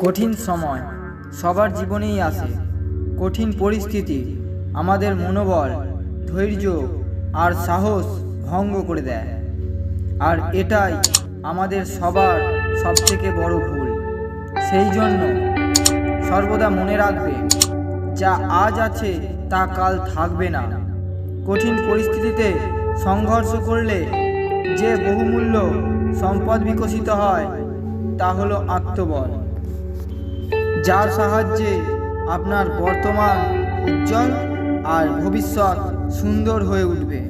কঠিন সময়, সবার জীবনেই আসে। কঠিন পরিস্থিতি আমাদের মনোবল, ধৈর্য আর সাহস ভঙ্গ করে দেয়। আর এটাই আমাদের সবার সবথেকে বড় ভুল। সেই জন্য সর্বদা মনে রাখবে, যা আজ আছে তা কাল থাকবে না। কঠিন পরিস্থিতিতে সংঘর্ষ করলে যে বহুমূল্য সম্পদ বিকশিত হয়, তা হলো আত্মবল। যার সাহায্যে আপনার বর্তমান উজ্জ্বল আর ভবিষ্যৎ সুন্দর হয়ে উঠবে।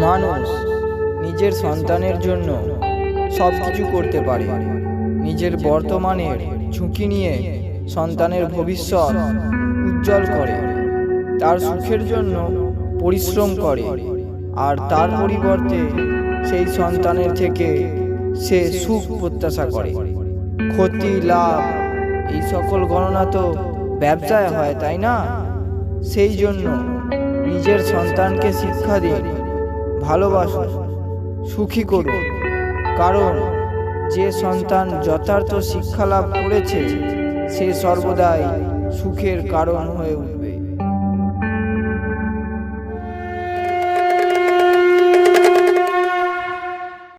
মানুষ নিজের সন্তানের জন্য সব কিছু করতে পারে। নিজের বর্তমানের ঝুঁকি নিয়ে সন্তানের ভবিষ্যৎ উজ্জ্বল করে। তার সুখের জন্য পরিশ্রম করে আর তার পরিবর্তে সেই সন্তানের থেকে সে সুখ প্রত্যাশা করে। ক্ষতি, লাভ, এই সকল গণনা তো ব্যবসায় হয়, তাই না? সেই জন্য নিজের সন্তানকে শিক্ষা দিন ভালোবাসুন সুখী করুন কারণ যে সন্তান যথার্থ শিক্ষা লাভ করেছে, সে সর্বদাই সুখের কারণ হয়ে উঠবে।